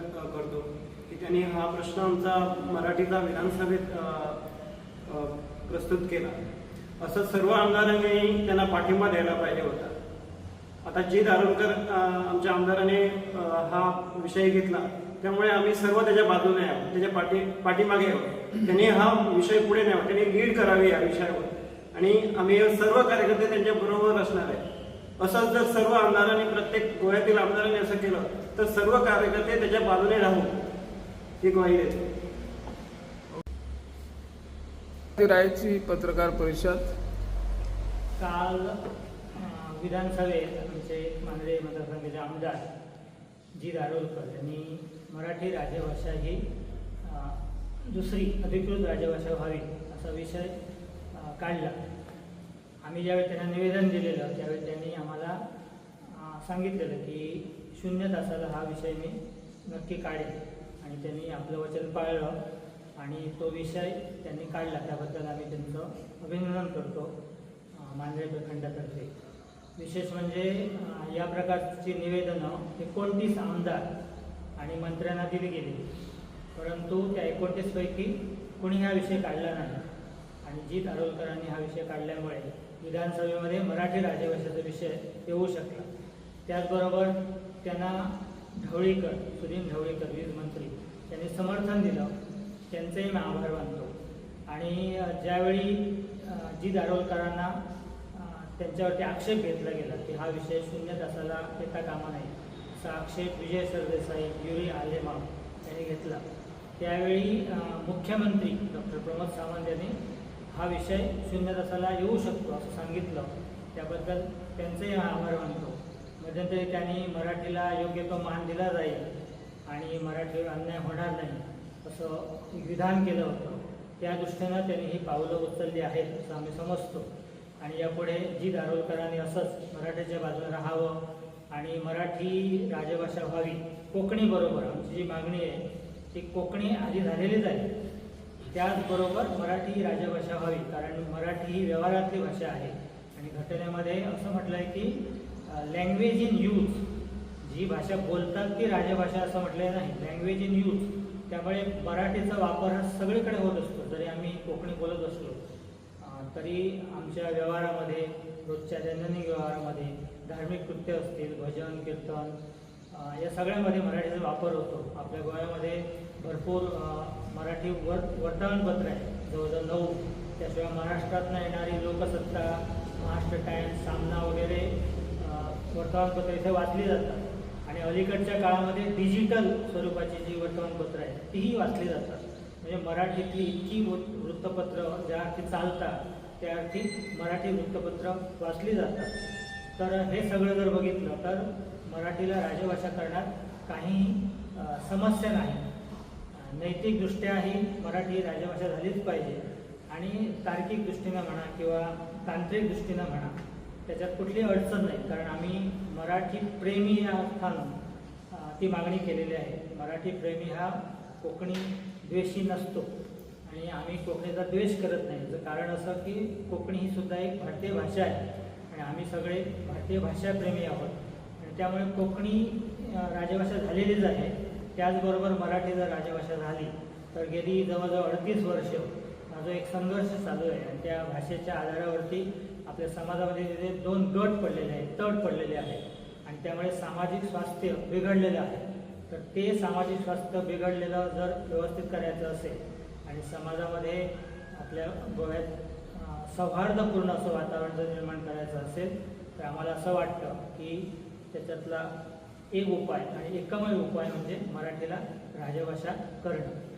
क- करतो. की त्यांनी हा प्रश्न आमचा मराठीचा विधानसभेत प्रस्तुत केला. असं सर्व आमदारांनी त्यांना पाठिंबा द्यायला पाहिजे होता. आता जी दारोडकर आमच्या आमदाराने हा विषय घेतला त्यामुळे आम्ही सर्व त्याच्या बाजूने आहोत त्याच्या पाठी पाठीमागे आहोत. त्यांनी हा विषय पुढे न्यावा त्यांनी लीड करावी या विषयावर. आणि आम्ही सर्व कार्यकर्ते त्यांच्या बरोबर असणार आहे असंच जर सर्व आमदारांनी प्रत्येक गोव्यातील आमदारांनी असं केलं तर सर्व कार्यकर्ते त्याच्या बाजूने राहू. ही ग्वाही देतो रायची पत्रकार परिषद. काल विधानसभेत आमचे मांद्रे मतदारसंघाचे आमदार जी दारोलकर यांनी मराठी राजभाषा ही दुसरी अधिकृत राजभाषा व्हावी असा विषय काढला. आम्ही ज्यावेळी त्यांना निवेदन दिलेलं त्यावेळी त्यांनी आम्हाला सांगितलेलं की शून्य तासाला हा विषय मी नक्की काढेल आणि त्यांनी आपलं वचन पाळलं आणि तो विषय त्यांनी काढला. त्याबद्दल आम्ही त्यांचं अभिनंदन करतो मांजरे प्रखंडातर्फे. विशेष म्हणजे या प्रकारची निवेदनं एकोणतीस आमदार आणि मंत्र्यांना दिली गेली. परंतु त्या एकोणतीसपैकी कोणी हा विषय काढला नाही. आणि जी दारोलकरांनी हा विषय काढल्यामुळे विधानसभेमध्ये मराठी राजभाषेचा विषय येऊ शकला. त्याचबरोबर त्यांना ढवळीकर सुदीन ढवळीकर वीज मंत्री त्यांनी समर्थन दिलं. त्यांचंही मी आभार मानतो. आणि ज्यावेळी जी दारोलकरांना त्यांच्यावरती आक्षेप घेतला गेला की हा विषय शून्य तासाला येता कामा नाही असा आक्षेप विजय सरदेसाई युरी आलेमा यांनी घेतला. त्यावेळी मुख्यमंत्री डॉक्टर प्रमोद सावंत यांनी हा विषय शून्य तासाला येऊ शकतो असं सांगितलं. त्याबद्दल त्यांचंही आभार मानतो. मध्यंतरी त्यांनी मराठीला योग्य तो मान दिला जाईल आणि मराठीवर अन्याय होणार नाही असं विधान केलं होतं. त्या दृष्टीनं त्यांनी ही पावलं उचलली आहेत असं आम्ही समजतो. आणि यापुढे जी दारोलकरांनी असंच मराठीच्या बाजूला राहावं आणि मराठी राजभाषा व्हावी कोकणीबरोबर आमची जी मागणी आहे ती कोकणी आधी झालेलीच आहे त्याचबरोबर मराठी ही राजभाषा व्हावी कारण मराठी ही व्यवहारातली भाषा आहे. आणि घटनेमध्ये असं म्हटलं आहे की लँग्वेज इन यूज जी भाषा बोलतात ती राजभाषा असं म्हटलं नाही. लँग्वेज इन यूज त्यामुळे मराठीचा वापर हा सगळीकडे होत असतो. जरी आम्ही कोकणी बोलत असलो तरी आमच्या व्यवहारामध्ये रोजच्या दैनंदिन व्यवहारामध्ये धार्मिक कृत्य असतील भजन कीर्तन या सगळ्यामध्ये मराठीचा वापर होतो. आपल्या गोव्यामध्ये भरपूर मराठी वर वर्तमानपत्र आहे. जवळजवळ नऊ. त्याशिवाय महाराष्ट्रातनं येणारी लोकसत्ता महाराष्ट्र टाइम्स सामना वगैरे वर्तमानपत्र इथे वाचली जातात. आणि अलीकडच्या काळामध्ये डिजिटल स्वरूपाची जी वर्तमानपत्र आहेत तीही वाचली जातात. म्हणजे मराठीतली इतकी वृ- वृत्तपत्र ज्या अर्थी चालतात त्या अर्थी मराठी वृत्तपत्र वाचली जातात. तर हे सगळं जर बघितलं तर मराठीला राजभाषा करण्यात काही समस्या नाही. नैतिकदृष्ट्याही मराठी राजभाषा झालीच पाहिजे. आणि तार्किक दृष्टीनं म्हणा किंवा तांत्रिक दृष्टीनं म्हणा त्याच्यात कुठली अडचण नाही. कारण आम्ही मराठी प्रेमी या अर्थानं ती मागणी केलेली आहे. मराठी प्रेमी हा कोकणी द्वेषी नसतो. आणि आम्ही कोकणीचा द्वेष करत नाही. याचं कारण असं की कोकणी ही सुद्धा एक भारतीय भाषा आहे. आणि आम्ही सगळे भारतीय भाषाप्रेमी आहोत. त्यामुळे कोकणी राजभाषा झालेलीच आहे. त्याचबरोबर मराठी जर राजभाषा झाली तर गेली जवळजवळ अडतीस वर्ष हा जो एक संघर्ष चालू आहे. आणि त्या भाषेच्या आधारावरती आपल्या समाजामध्ये तिथे दोन गट पडलेले आहेत तट पडलेले आहेत. आणि त्यामुळे सामाजिक स्वास्थ्य बिघडलेलं आहे. तर ते सामाजिक स्वास्थ्य बिघडलेलं जर व्यवस्थित करायचं असेल आणि समाजामध्ये आपल्या गोव्यात सौहार्दपूर्ण असं वातावरण जर निर्माण करायचं असेल तर आम्हाला असं वाटतं की त्याच्यातला एक उपाय आणि एकमेव उपाय म्हणजे मराठीला राजभाषा करणं.